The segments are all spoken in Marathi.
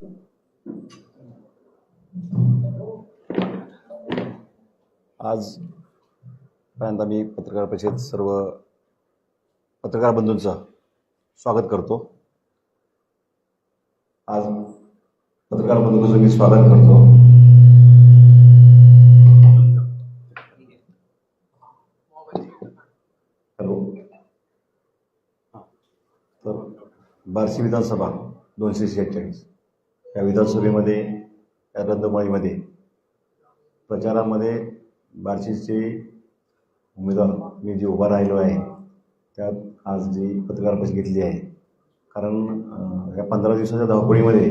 आज पर्यंत मी पत्रकार परिषद सर्व पत्रकार बंधूंचं स्वागत करतो. आज पत्रकार बंधूंचं मी स्वागत करतो. हॅलो. तर बार्शी विधानसभा दोनशे शेहेचाळीस या विधानसभेमध्ये या रद्दमाळीमध्ये प्रचारामध्ये बार्शीचे उमेदवार मी जे उभा राहिलो आहे त्यात आज जी पत्रकार परिषद घेतली आहे. कारण या पंधरा दिवसाच्या धावपळीमध्ये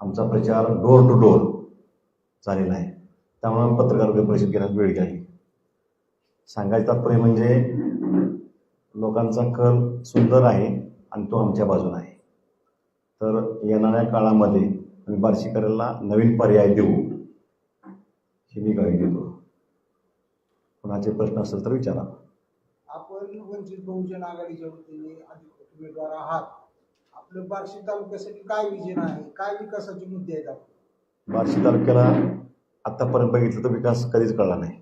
आमचा प्रचार डोर टू डोर झालेला आहे. त्यामुळे पत्रकार परिषद घेण्यात वेळ झाली सांगायचं तात्पर्य म्हणजे लोकांचा कल सुंदर आहे आणि तो आमच्या बाजूला आहे. तर येणाऱ्या काळामध्ये आम्ही बार्शीकरांना नवीन पर्याय देऊ ही मी ग्वाही देतो. कोणाचे प्रश्न असेल तर विचारा. आपण वंचित बहुजन आघाडीच्या वतीने उमेदवार आहात. आपलं बार्शी तालुक्यासाठी काय विजन आहे? काय विकासाचे मुद्दे आहेत आपले? बार्शी तालुक्याला आत्तापर्यंत बघितलं तर विकास कधीच कळला नाही.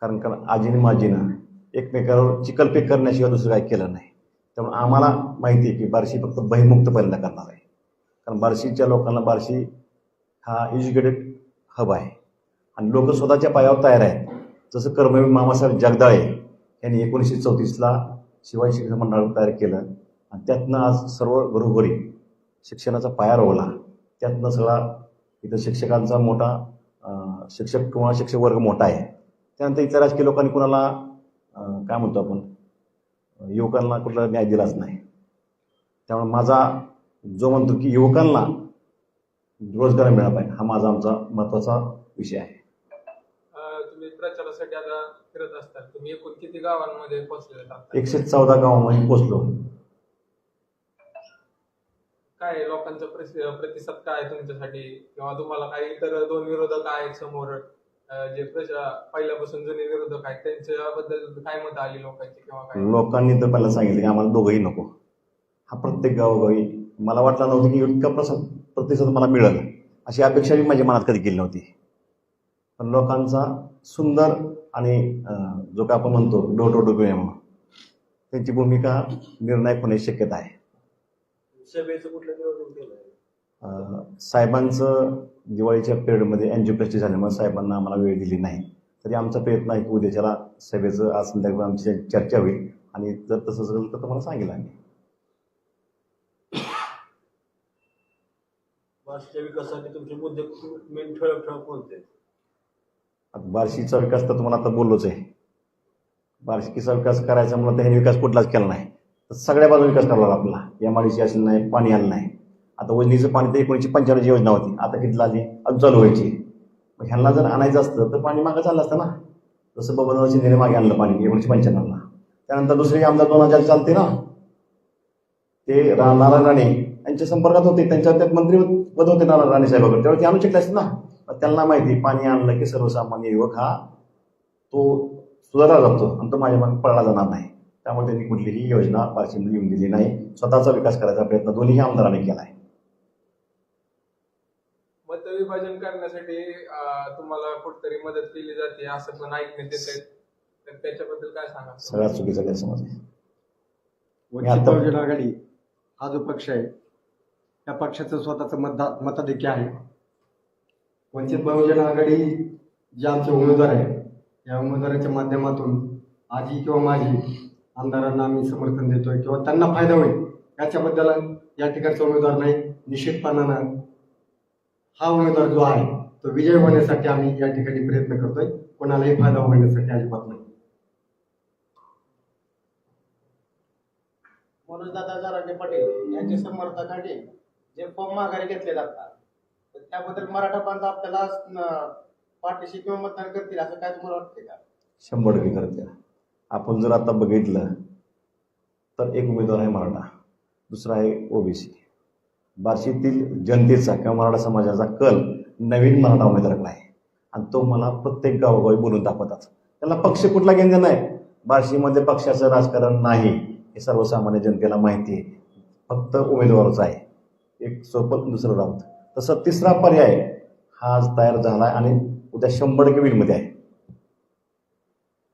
कारण कारण आजीने माजीनं एकमेकावर चिकलपेक करण्याशिवाय दुसरं काही केलं नाही. त्यामुळे आम्हाला माहिती आहे की बार्शी फक्त बहिमुक्त पहिल्यांदा करणार आहे. कारण बार्शीच्या लोकांना बार्शी हा एज्युकेटेड हब आहे. आणि लोक स्वतःच्या पायावर तयार आहेत. जसं कर्मवीर मामासाहेब जगदाळे यांनी एकोणीसशे चौतीसला शिवाय शिक्षण मंडळ तयार केलं. आणि त्यातनं आज सर्व घरोघरी शिक्षणाचा पाया रोवला. त्यातनं सगळा इथं शिक्षकांचा मोठा शिक्षक किंवा शिक्षक वर्ग मोठा आहे. त्यानंतर इतर राजकीय लोकांनी कुणाला काय म्हणतो आपण? युवकांना कुठला न्याय दिलाच नाही. त्यामुळे माझा जो म्हणतो की युवकांना रोजगार मिळाला पाहिजे हा माझा आमचा महत्त्वाचा विषय आहे. तुम्ही प्रचारासाठी आता फिरत असतात तुम्ही एकूण किती गावांमध्ये पोहोचलेले आता? एकशे चौदा गावामध्ये पोचलो काय लोकांचा प्रति- प्रतिसाद काय तुमच्यासाठी? किंवा तुम्हाला काही इतर दोन विरोधक आहेत समोर? जे पहिल्यापासून जुने विरोधक आहेत त्यांच्याबद्दल काय मत आली लोकांची किंवा काय? लोकांनी तर पहिला सांगितलं की आम्हाला दोघंही नको. हा प्रत्येक गावोगावी मला वाटलं नव्हतं की इतका प्रसाद प्रतिसाद मला मिळेल. अशी अपेक्षा मी माझ्या मनात कधी केली नव्हती. पण लोकांचा सुंदर आणि जो काय आपण म्हणतो डोर टू म्हणून त्यांची भूमिका निर्णायक होण्याची शक्यता आहे. साहेबांचं दिवाळीच्या पिरियडमध्ये अँजिओप्लास्टी झाल्यामुळे साहेबांना आम्हाला वेळ दिली नाही. तरी आमचा प्रयत्न आहे की उद्याच्याला सभेचं आज संध्याकाळी आमची चर्चा होईल आणि जर तसं झालं तर तुम्हाला सांगेल आम्ही. बार्शीच्या विकासासाठी तुमचे मुद्दे मेन ठळक ठळक कोणते आहेत? आता बार्शीचा विकास तर तुम्हाला आता बोललोच आहे. बार्शीचा विकास करायचा म्हणलं तर ह्याने विकास कुठलाच केला नाही. तर सगळ्या बाजूने विकास करावा लागला. आपला एम आय डी सी असेल नाही पाणी आलं नाही. आता वजनीचं पाणी तर एकोणीसशे पंच्याण्णवची योजना होती. आता किती लागली अजून चालू व्हायची. मग ह्यांना जर आणायचं असतं तर पाणी मागं चाललं असतं ना. जसं बबनराव शिंदेने मागे आणलं पाणी एकोणीसशे पंच्याण्णवला. त्यानंतर दुसरे आमदार दोन हजार चालते ना. ते रा नारायण राणे यांच्या संपर्कात होते. त्यांच्या त्यात मंत्री पद होते नारायण राणे साहेबाकडे त्यावेळी ते आणू शकले असते ना. त्यांना माहिती पाणी आणलं की सर्वसामान्य युवक हा तो सुधारला जातो आणि तो माझ्या मागे पळला जाणार नाही. त्यामुळे त्यांनी कुठलीही योजना बार्शीमध्ये येऊन दिली नाही. स्वतःचा विकास करायचा प्रयत्न दोन्ही आमदारांनी केला आहे मतविभाजन करण्यासाठी अं, तुम्हाला कुठतरी मदत केली जाते असं पण ऐकण्यात येते तर त्याच्याबद्दल काय सांगा सगळ्यात चुकीचा गैरसमज आहे वंचित बहुजन आघाडी हा जो पक्ष आहे त्या पक्षाचं स्वतःचं मतदा मताधिक्य आहे. वंचित बहुजन आघाडी जे आमचे उमेदवार आहे या उमेदवाराच्या माध्यमातून आजी किंवा माझी आमदारांना आम्ही समर्थन देतोय किंवा त्यांना फायदा होईल याच्याबद्दल या ठिकाणचा उमेदवार नाही निश्चितपणानं हा उमेदवार जो आहे तो विजय होण्यासाठी आम्ही या ठिकाणी प्रयत्न करतोय. कोणालाही फायदा होण्यासाठी अजिबात नाही. मनोजदादा जरांगे पाटील यांचे समर्थकांनी जे फॉर्म माघारी घेतले जातात तर त्याबद्दल मराठा बांधव आपल्याला पाठीशी किंवा मतदान करतील असं काय तुम्हाला वाटते का? शंभर टक्के करते आपण जर आता बघितलं तर एक उमेदवार आहे मराठा दुसरा आहे ओबीसी. बार्शीतील जनतेचा किंवा मराठा समाजाचा कल नवीन मराठा उमेदवाराकडे आहे. आणि तो मला प्रत्येक गावोगावी बोलून दाखवतात. त्याला पक्ष कुठला घेणं नाही. बार्शीमध्ये पक्षाचं राजकारण नाही हे सर्वसामान्य जनतेला माहिती आहे. फक्त उमेदवारच आहे. एक सोबत दुसरं राऊत तसं तिसरा पर्याय हा आज तयार झाला आणि उद्या शंभर टक्के विलमध्ये आहे.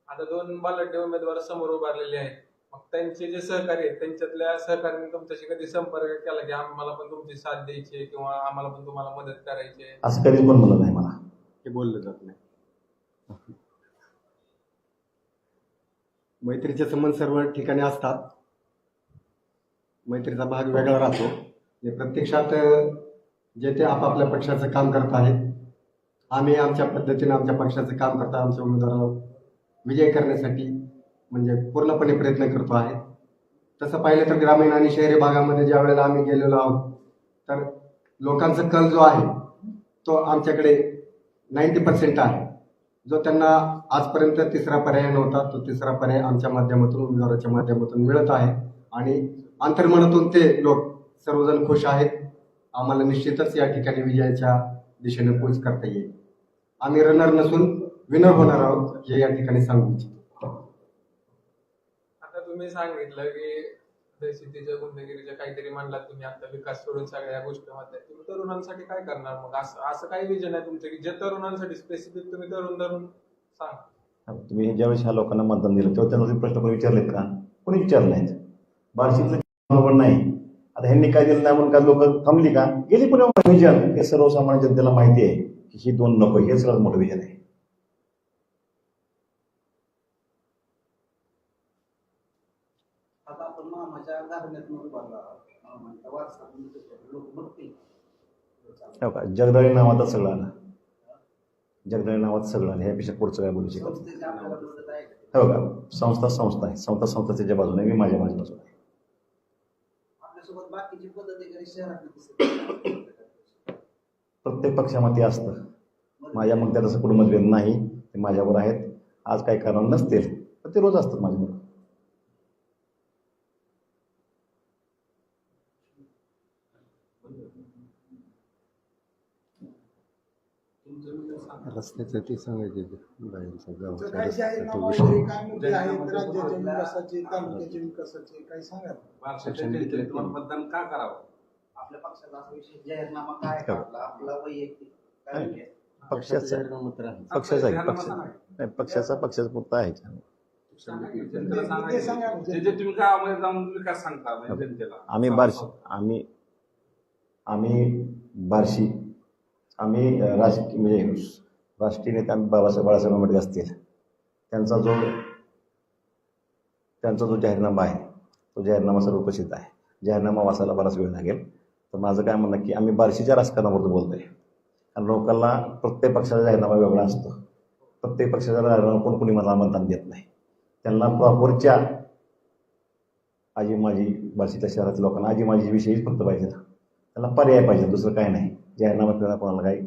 आता दोन बलाढ्य उमेदवार समोर उभारलेले आहेत. मग त्यांचे जे सहकारी आहेत त्यांच्यातल्या सहकार्याने तुमच्याशी कधी संपर्क केला की आम्हाला पण तुमची साथ द्यायची आहे किंवा आम्हाला पण तुम्हाला मदत करायची आहे? असं कधीच पण म्हणलं नाही मला. हे बोललं जात नाही. मैत्रीचे संबंध सर्व ठिकाणी असतात. मैत्रीचा भाग वेगळा राहतो. आणि प्रत्यक्षात जे ते आपापल्या पक्षाचं काम करत आहेत. आम्ही आमच्या पद्धतीने आमच्या पक्षाचं काम करता. आमच्या उमेदवाराला विजय करण्यासाठी म्हणजे पूर्णपणे प्रयत्न करतो आहे. तसं पाहिलं तर ग्रामीण आणि शहरी भागामध्ये ज्या वेळेला आम्ही गेलेलो आहोत तर लोकांचा कल जो आहे तो आमच्याकडे नाईन्टी पर्सेंट आहे. जो त्यांना आजपर्यंत तिसरा पर्याय नव्हता तो तिसरा पर्याय आमच्या माध्यमातून उमेदवाराच्या माध्यमातून मिळत आहे. आणि अंतर्मनातून ते लोक सर्वजण खुश आहेत. आम्हाला निश्चितच या ठिकाणी विजयाच्या दिशेने पोच करता येईल. आम्ही रनर नसून विनर होणार आहोत हे या ठिकाणी सांगू इच्छितो. तुम्ही सांगितलं की दहशतीच्या गुंडगिरीच्या काहीतरी म्हणलात तुम्ही आता विकास करून सगळ्या गोष्टी होत्या तुम्ही तरुणांसाठी काय करणार मग? असं असं काय विजन आहे तुमचं की जे तरुणांसाठी स्पेसिफिक तुम्ही तरुण धरून सांग. तुम्ही ज्यावेळेस ह्या लोकांना मतदान दिलं तेव्हा त्यांना तुम्ही प्रश्न कोणी विचारलेत का? कोणी विचारले नाहीत. बार्शीतलं बरोबर नाही. आता ह्यांनी काय दिलं नाही म्हणून काय लोक थांबली का? गेली पण विजन हे सर्वसामान्य जनतेला माहिती आहे की ही दोन नको हे सगळ्यात मोठं विजन आहे आता आपण मामाच्या घराण्यातून उभारला मामाचा वारसा लोक बघतील. हो का? जगदाळी नावातच सगळं आलं. जगदाळी नावात सगळं आलं. ह्यापेक्षा पुढचं काय बोलू शकत? हो का? संस्था संस्था आहे. संस्था संस्था त्याच्या बाजूने मी माझ्या माझ्या बाजूने. प्रत्येक पक्षामध्ये असतं. माझ्या मग त्यात असं कुठं मतभेद नाही. ते माझ्यावर आहेत. आज काही कारण नसतील तर ते रोज असतात माझ्याबरोबर रस्त्याचं ते सांगायचे बाहेरचं मुद्दे सांगा मतदान का करावं? आपल्या पक्षाचा असा विशेष जाहीरनामा काय. आपला? आपला वैयक्तिक काय? पक्षाचा पक्षाचा आहे पक्ष नाही. पक्षाचा पक्षाचा पुरता आहे. म्हणजे. आम्ही बार्शी आम्ही आम्ही बार्शी आम्ही राजकीय म्हणजे राष्ट्रीय नेते आम्ही बाबासाहेब बाळासाहेब आंबेडकर असतील. त्यांचा जो त्यांचा जो जाहीरनामा आहे तो जाहीरनामा सर्व प्रसिद्ध आहे. जाहीरनामा वाचायला बराच वेळ लागेल. तर माझं काय म्हणणं की आम्ही बार्शीच्या राजकारणाबद्दल बोलतोय. कारण लोकांना प्रत्येक पक्षाचा जाहीरनामा वेगळा असतो. प्रत्येक पक्षाचा जाहीरनामा कोण कोणी मला मतदान देत नाही. त्यांना प्रॉपरच्या आजी माझी बार्शीच्या शहरातील लोकांना आजी माझी विषयीच फक्त पाहिजे त्यांना पर्याय पाहिजे दुसरं काय नाही. जाहीरनामा फिरणं कोणाला काही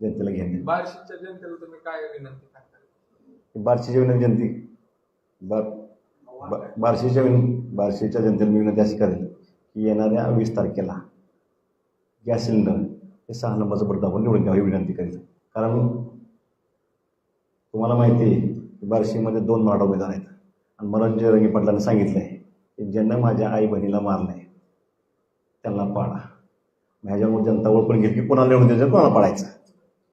जनतेला घेणे. बार्शीच्या जनतेला तुम्ही काय विनंती करता? बार्शीच्या विनंती जनते. बार बार्शीच्या विन बार्शीच्या जनतेला मी विनंती अशी करेल की येणाऱ्या वीस तारखेला गॅस सिलेंडर हे सहा नंबरचं बटन दाबून निवडून द्यावं ही विनंती करेल. कारण तुम्हाला माहिती आहे की बार्शीमध्ये दोन मराठा उमेदवार आहेत. आणि मनोरंजन रंगी पाटलांनी सांगितलं आहे की ज्यांना माझ्या आई बहिणीला मारलं आहे त्यांना पाडा. ह्याच्यामुळे जनता ओळखून घेतली कोणाला निवडून द्यायचं कोणाला पाडायचं